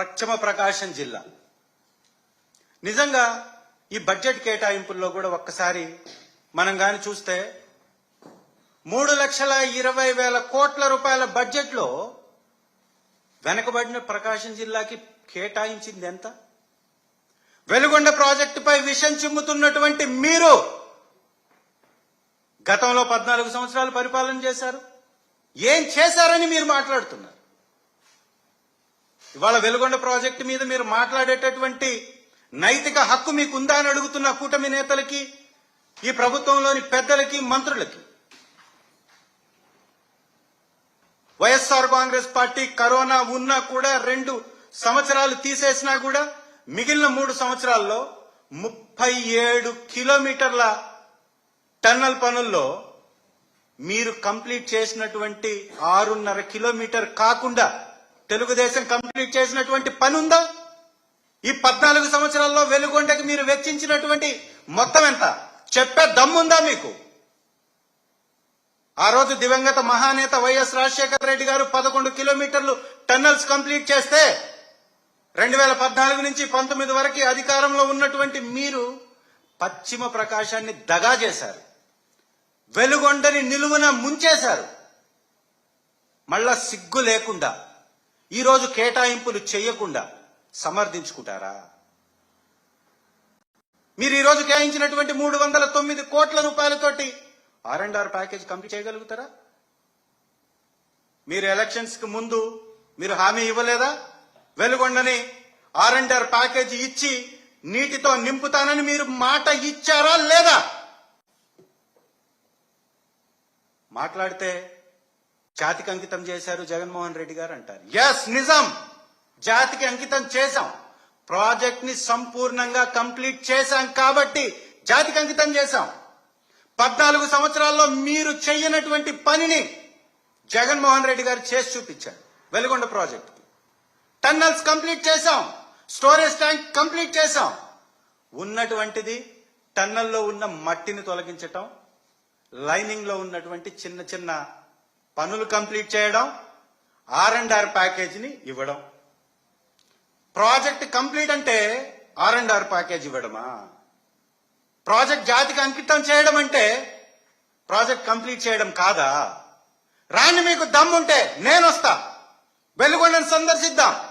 పశ్చిమ ప్రకాశం జిల్లా. నిజంగా ఈ బడ్జెట్ కేటాయింపుల్లో కూడా ఒక్కసారి మనం కానీ చూస్తే మూడు లక్షల ఇరవై వేల కోట్ల రూపాయల బడ్జెట్లో వెనకబడిన ప్రకాశం జిల్లాకి కేటాయించింది ఎంత? వెలుగొండ ప్రాజెక్టుపై విషం చిమ్ముతున్నటువంటి మీరు గతంలో పద్నాలుగు సంవత్సరాలు పరిపాలన చేశారు. ఏం చేశారని మీరు మాట్లాడుతున్నారు? ఇవాళ వెలుగొండ ప్రాజెక్టు మీద మీరు మాట్లాడేటటువంటి నైతిక హక్కు మీకుందా అని అడుగుతున్న కూటమి నేతలకి ఈ ప్రభుత్వంలోని పెద్దలకి మంత్రులకి. వైఎస్ఆర్ కాంగ్రెస్ పార్టీ కరోనా ఉన్నా కూడా రెండు సంవత్సరాలు తీసేసినా కూడా మిగిలిన మూడు సంవత్సరాల్లో ముప్పై ఏడు కిలోమీటర్ల టన్నల్ పనుల్లో మీరు కంప్లీట్ చేసినటువంటి ఆరున్నర కిలోమీటర్ కాకుండా తెలుగుదేశం కంప్లీట్ చేసినటువంటి పని ఉందా ఈ పద్నాలుగు సంవత్సరాల్లో వెలుగొండకి మీరు వెచ్చించినటువంటి మొత్తం ఎంత? చెప్పే దమ్ముందా మీకు? ఆ రోజు దివంగత మహానేత వైఎస్ రాజశేఖర రెడ్డి గారు పదకొండు కిలోమీటర్లు టన్నల్స్ కంప్లీట్ చేస్తే రెండు వేల పద్నాలుగు నుంచి పంతొమ్మిది వరకు అధికారంలో ఉన్నటువంటి మీరు పశ్చిమ ప్రకాశాన్ని దగా చేశారు. వెలుగొండని నిలువున ముంచేశారు. మళ్ళా సిగ్గు లేకుండా ఈరోజు కేటాయింపులు చేయకుండా సమర్థించుకుంటారా? మీరు ఈరోజు రోజు కేటాయించినటువంటి మూడు వందల తొమ్మిది కోట్ల రూపాయలతోటి R and R package complete చేయగలుగుతారా? మీరు ఎలక్షన్స్కి ముందు మీరు హామీ ఇవ్వలేదా? వెలుగొండని ఆర్ అండ్ ఆర్ ప్యాకేజ్ ఇచ్చి నీటితో నింపుతానని మీరు మాట ఇచ్చారా లేదా? మాట్లాడితే జాతికి అంకితం చేశారు జగన్మోహన్ రెడ్డి గారు అంటారు. ఎస్ నిజం. జాతికి అంకితం చేశాం. ప్రాజెక్ట్ని సంపూర్ణంగా కంప్లీట్ చేశాం కాబట్టి జాతికి అంకితం చేశాం. పద్నాలుగు సంవత్సరాల్లో మీరు చెయ్యనటువంటి పనిని జగన్మోహన్ రెడ్డి గారు చేసి చూపించారు. వెలుగొండ ప్రాజెక్ట్ టన్నల్స్ కంప్లీట్ చేశాం. స్టోరేజ్ ట్యాంక్ కంప్లీట్ చేశాం. ఉన్నటువంటిది టన్నల్లో ఉన్న మట్టిని తొలగించటం లైనింగ్లో ఉన్నటువంటి చిన్న చిన్న పనులు కంప్లీట్ చేయడం ఆర్ అండ్ ఆర్ ప్యాకేజీని ఇవ్వడం. ప్రాజెక్ట్ కంప్లీట్ అంటే ఆర్ అండ్ ఆర్ ప్యాకేజ్ ఇవ్వడమా? ప్రాజెక్ట్ జాతికి అంకితం చేయడం అంటే ప్రాజెక్ట్ కంప్లీట్ చేయడం కాదా? రాని మీకు దమ్ముంటే నేను వెలుగొండను సందర్శిద్దాం.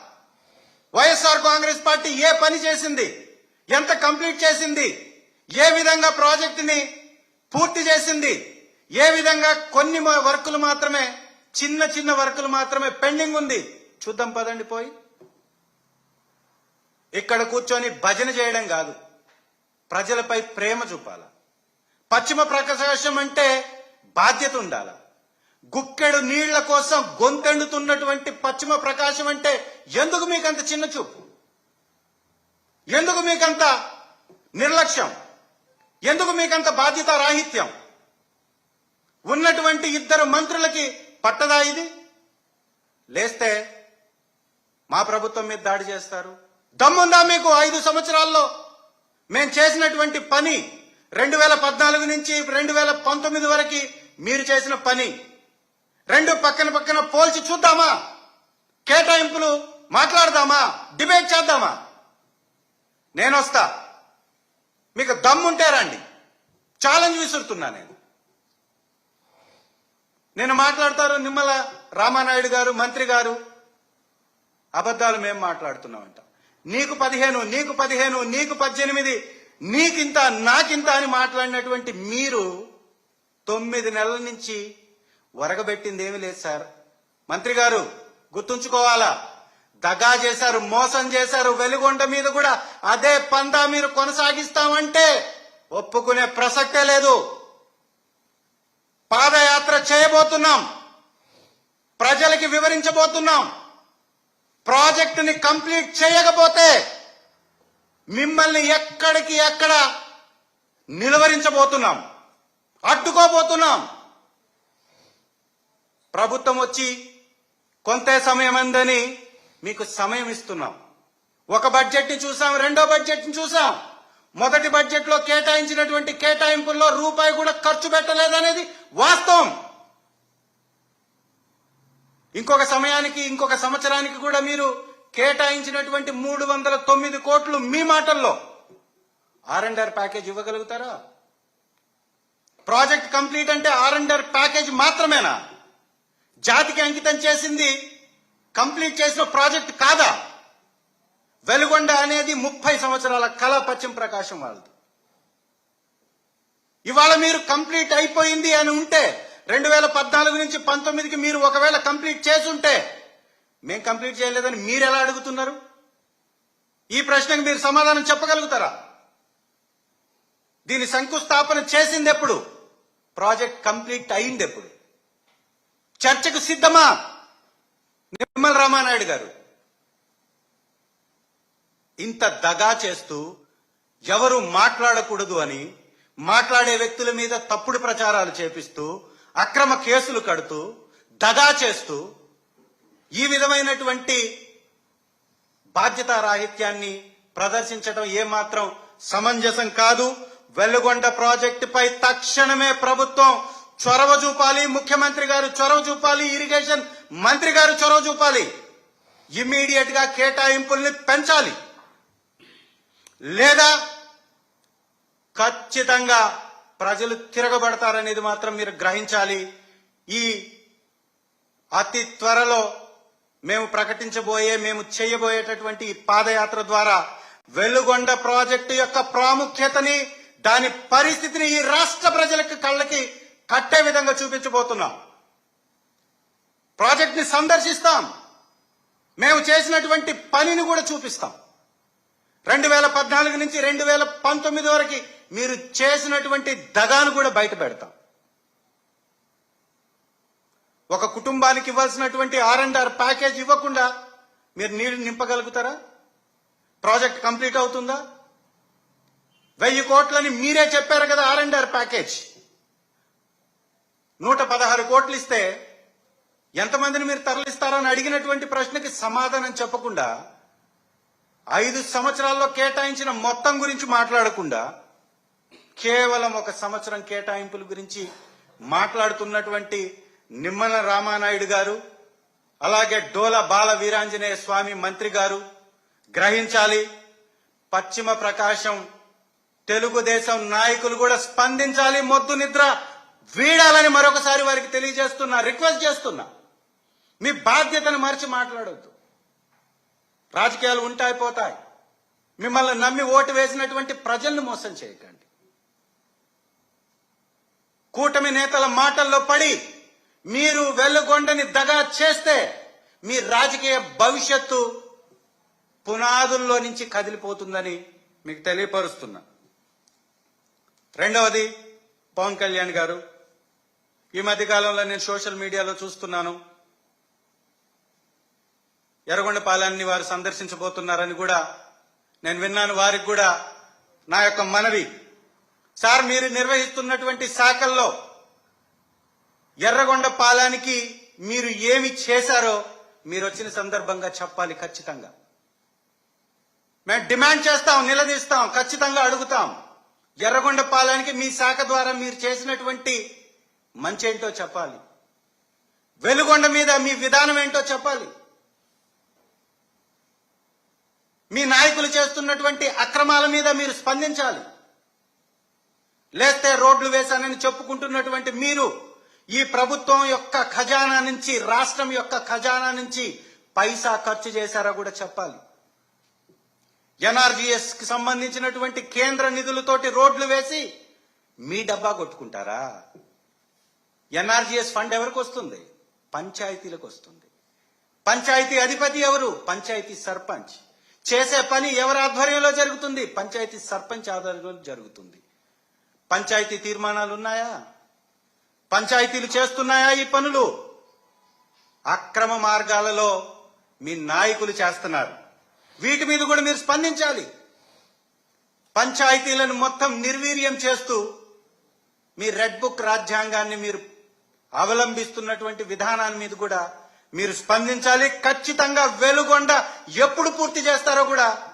వైఎస్ఆర్ కాంగ్రెస్ పార్టీ ఏ పని చేసింది? ఎంత కంప్లీట్ చేసింది? ఏ విధంగా ప్రాజెక్టుని పూర్తి చేసింది? ఏ విధంగా కొన్ని వర్కులు మాత్రమే చిన్న చిన్న వర్కులు మాత్రమే పెండింగ్ ఉంది? చూద్దాం పదండి పోయి. ఇక్కడ కూర్చొని భజన చేయడం కాదు. ప్రజలపై ప్రేమ చూపాల. పశ్చిమ ప్రకాశం అంటే బాధ్యత ఉండాల. గుక్కెడు నీళ్ళ కోసం గొంతెండుతున్నటువంటి పశ్చిమ ప్రకాశం అంటే ఎందుకు మీకంత చిన్న చూపు? ఎందుకు మీకంత నిర్లక్ష్యం? ఎందుకు మీకంత బాధ్యత రాహిత్యం? ఉన్నటువంటి ఇద్దరు మంత్రులకి పట్టదా ఇది? లేస్తే మా ప్రభుత్వం మీద దాడి చేస్తారు. దమ్ముందా మీకు ఐదు సంవత్సరాల్లో? మేము చేసినటువంటి పని రెండు వేల పద్నాలుగు నుంచి రెండు వేల పంతొమ్మిది వరకు మీరు చేసిన పని. రెండు పక్కన పక్కన పోల్చి చూద్దామా? కేటాయింపులు మాట్లాడదామా? డిబేట్ చేద్దామా? నేను మీకు దమ్ముంటే రండి. ఛాలెంజ్ విసురుతున్నా నేను. నేను మాట్లాడతారు నిమ్మల రామానాయుడు గారు మంత్రి గారు. అబద్ధాలు మేము మాట్లాడుతున్నామంట. నీకు పదిహేను నీకు పదిహేను నీకు పద్దెనిమిది నీకింత నాకింత అని మాట్లాడినటువంటి మీరు తొమ్మిది నెలల నుంచి వరగబెట్టింది ఏమీ లేదు సార్. మంత్రి గారు గుర్తుంచుకోవాలా? దగా చేశారు మోసం చేశారు వెలుగొండ మీద కూడా అదే పందా మీరు కొనసాగిస్తామంటే ఒప్పుకునే ప్రసక్తే లేదు. పాదయాత్ర చేయబోతున్నాం. ప్రజలకి వివరించబోతున్నాం. ప్రాజెక్టుని కంప్లీట్ చేయకపోతే మిమ్మల్ని ఎక్కడికి ఎక్కడ నిలువరించబోతున్నాం. అడ్డుకోబోతున్నాం. ప్రభుత్వం వచ్చి కొంత సమయం అందని మీకు సమయం ఇస్తున్నాం. ఒక బడ్జెట్ని చూసాం రెండో బడ్జెట్ని చూసాం. మొదటి బడ్జెట్లో కేటాయించినటువంటి కేటాయింపుల్లో రూపాయి కూడా ఖర్చు పెట్టలేదనేది వాస్తవం. ఇంకొక సమయానికి ఇంకొక సంవత్సరానికి కూడా మీరు కేటాయించినటువంటి మూడు వందల తొమ్మిది కోట్లు మీ మాటల్లో. ఆర్ అండ్ ఆర్ ప్యాకేజ్ ఇవ్వగలుగుతారా? ప్రాజెక్ట్ కంప్లీట్ అంటే ఆర్ అండ్ ఆర్ ప్యాకేజ్ మాత్రమేనా? జాతికి అంకితం చేసింది కంప్లీట్ చేసిన ప్రాజెక్ట్ కాదా? వెలుగొండ అనేది ముప్పై సంవత్సరాల కళ పశ్చిమ ప్రకాశం వాళ్ళది. ఇవాళ మీరు కంప్లీట్ అయిపోయింది అని ఉంటే రెండు వేల పద్నాలుగు నుంచి పంతొమ్మిదికి మీరు ఒకవేళ కంప్లీట్ చేసుంటే మేం కంప్లీట్ చేయలేదని మీరు ఎలా అడుగుతున్నారు? ఈ ప్రశ్నకు మీరు సమాధానం చెప్పగలుగుతారా? దీని శంకుస్థాపన చేసింది ఎప్పుడు ప్రాజెక్ట్ కంప్లీట్ అయింది ఎప్పుడు చర్చకు సిద్ధమా? నిర్మల రామానాయుడు గారు. ఇంత దగా చేస్తూ ఎవరు మాట్లాడకూడదు అని మాట్లాడే వ్యక్తుల మీద తప్పుడు ప్రచారాలు చేపిస్తూ అక్రమ కేసులు కడుతూ దగా చేస్తూ ఈ విధమైనటువంటి బాధ్యతారాహిత్యాన్ని ప్రదర్శించడం ఏమాత్రం సమంజసం కాదు. వెల్లుగొండ ప్రాజెక్టుపై తక్షణమే ప్రభుత్వం చొరవ చూపాలి ముఖ్యమంత్రి గారు చొరవ చూపాలి ఇరిగేషన్ మంత్రి గారు చొరవ చూపాలి. ఇమ్మీడియట్గా కేటాయింపుల్ని పెంచాలి. లేదా ఖచ్చితంగా ప్రజలు తిరగబడతారనేది మాత్రం మీరు గ్రహించాలి. ఈ అతి త్వరలో మేము ప్రకటించబోయే మేము చేయబోయేటటువంటి ఈ పాదయాత్ర ద్వారా వెలుగొండ ప్రాజెక్టు యొక్క ప్రాముఖ్యతని దాని పరిస్థితిని ఈ రాష్ట్ర ప్రజలకు కళ్ళకి కట్టే విధంగా చూపించబోతున్నాం. ప్రాజెక్ట్ని సందర్శిస్తాం. మేము చేసినటువంటి పనిని కూడా చూపిస్తాం. రెండు వేల పద్నాలుగు నుంచి రెండు వేల పంతొమ్మిది వరకు మీరు చేసినటువంటి దగాను కూడా బయట పెడతాం. ఒక కుటుంబానికి ఇవ్వాల్సినటువంటి ఆర్ అండ్ ఆర్ ప్యాకేజ్ ఇవ్వకుండా మీరు నీళ్ళు నింపగలుగుతారా? ప్రాజెక్ట్ కంప్లీట్ అవుతుందా? వెయ్యి కోట్లని మీరే చెప్పారు కదా ఆర్ అండ్ ఆర్ ప్యాకేజ్. నూట పదహారు కోట్లు ఇస్తే ఎంతమందిని మీరు తరలిస్తారని అడిగినటువంటి ప్రశ్నకి సమాధానం చెప్పకుండా ఐదు సంవత్సరాల్లో కేటాయించిన మొత్తం గురించి మాట్లాడకుండా కేవలం ఒక సంవత్సరం కేటాయింపుల గురించి మాట్లాడుతున్నటువంటి నిమ్మల రామానాయుడు గారు అలాగే డోల బాల వీరాంజనేయ స్వామి మంత్రి గారు గ్రహించాలి. పశ్చిమ ప్రకాశం తెలుగుదేశం నాయకులు కూడా స్పందించాలి. మొద్దు నిద్ర వీడాలని మరొకసారి వారికి తెలియజేస్తున్నా రిక్వెస్ట్ చేస్తున్నా. మీ బాధ్యతను మరిచి మాట్లాడొద్దు. రాజకీయాలు ఉంటాయి పోతాయి మిమ్మల్ని నమ్మి ఓటు వేసినటువంటి ప్రజల్ని మోసం చేయకండి. కూటమి నేతల మాటల్లో పడి మీరు వెళ్ళగొండని దగా చేస్తే మీ రాజకీయ భవిష్యత్తు పునాదుల్లో నుంచి కదిలిపోతుందని మీకు తెలియపరుస్తున్నా. రెండవది పవన్ కళ్యాణ్ గారు ఈ మధ్య కాలంలో నేను సోషల్ మీడియాలో చూస్తున్నాను. ఎర్రగొండపాలెన్ని వారు సందర్శించబోతున్నారని కూడా నేను విన్నాను. వారికి కూడా నా యొక్క మనవి. సార్ మీరు నిర్వహిస్తున్నటువంటి శాఖల్లో ఎర్రగొండ పాలానికి మీరు ఏమి చేశారో మీరు వచ్చిన సందర్భంగా చెప్పాలి ఖచ్చితంగా. మేము డిమాండ్ చేస్తాం నిలదీస్తాం ఖచ్చితంగా అడుగుతాం. ఎర్రగొండ పాలానికి మీ శాఖ ద్వారా మీరు చేసినటువంటి మంచి ఏంటో చెప్పాలి. వెలుగొండ మీద మీ విధానం ఏంటో చెప్పాలి. మీ నాయకులు చేస్తున్నటువంటి అక్రమాల మీద మీరు స్పందించాలి. లేస్తే రోడ్లు వేశానని చెప్పుకుంటున్నటువంటి మీరు ఈ ప్రభుత్వం యొక్క ఖజానా నుంచి రాష్ట్రం యొక్క ఖజానా నుంచి పైసా ఖర్చు చేశారా కూడా చెప్పాలి. ఎన్ఆర్జీఎస్కి సంబంధించినటువంటి కేంద్ర నిధులతోటి రోడ్లు వేసి మీ డబ్బా కొట్టుకుంటారా? ఎన్ఆర్జీఎస్ ఫండ్ ఎవరికి వస్తుంది? పంచాయతీలకు వస్తుంది. పంచాయతీ అధిపతి ఎవరు? పంచాయతీ సర్పంచ్. చేసే పని ఎవరి ఆధ్వర్యంలో జరుగుతుంది? పంచాయతీ సర్పంచ్ ఆధ్వర్యంలో జరుగుతుంది. పంచాయతీ తీర్మానాలు ఉన్నాయా? పంచాయతీలు చేస్తున్నాయా ఈ పనులు? అక్రమ మార్గాలలో మీ నాయకులు చేస్తున్నారు. వీటి మీద కూడా మీరు స్పందించాలి. పంచాయతీలను మొత్తం నిర్వీర్యం చేస్తూ మీ రెడ్ బుక్ రాజ్యాంగాన్ని మీరు అవలంబిస్తున్నటువంటి విధానాన్ని మీద కూడా మీరు స్పందించాలి. ఖచ్చితంగా వెలుగొండ ఎప్పుడు పూర్తి చేస్తారో కూడా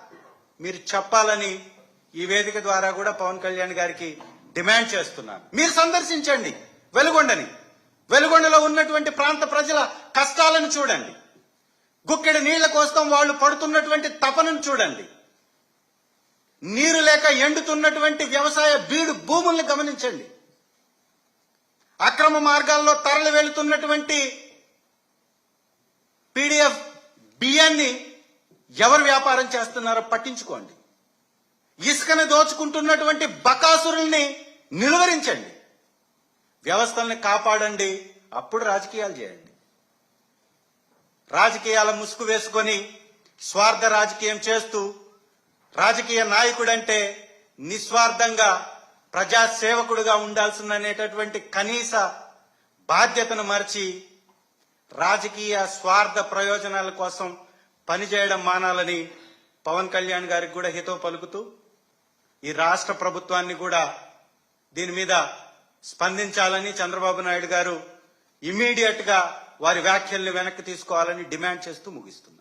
మీరు చెప్పాలని ఈ వేదిక ద్వారా కూడా పవన్ కళ్యాణ్ గారికి డిమాండ్ చేస్తున్నాను. మీరు సందర్శించండి. వెలుగొండని. వెలుగొండలో ఉన్నటువంటి ప్రాంత ప్రజల కష్టాలను చూడండి. గుక్కెడి నీళ్ళ కోసం వాళ్ళు పడుతున్నటువంటి తపనను చూడండి. నీరు లేక ఎండుతున్నటువంటి వ్యవసాయ బీడు భూముల్ని గమనించండి. అక్రమ మార్గాల్లో తరలి వెళుతున్నటువంటి పీడిఎఫ్ బియ్యాన్ని ఎవరు వ్యాపారం చేస్తున్నారో పట్టించుకోండి. ఇసుకని దోచుకుంటున్నటువంటి బకాసురుల్ని నిలువరించండి. వ్యవస్థల్ని కాపాడండి. అప్పుడు రాజకీయాలు చేయండి. రాజకీయాల ముసుగు వేసుకొని స్వార్థ రాజకీయం చేస్తూ రాజకీయ నాయకుడంటే నిస్వార్థంగా ప్రజాసేవకుడుగా ఉండాల్సిందనేటటువంటి కనీస బాధ్యతను మరిచి రాజకీయ స్వార్థ ప్రయోజనాల కోసం పనిచేయడం మానాలని పవన్ కళ్యాణ్ గారికి కూడా హితో పలుకుతూ ఈ రాష్ట్ర ప్రభుత్వాన్ని కూడా దీని మీద స్పందించాలని చంద్రబాబు నాయుడు గారు ఇమీడియట్గా వారి వ్యాఖ్యల్ని వెనక్కి తీసుకోవాలని డిమాండ్ చేస్తూ ముగిస్తున్నారు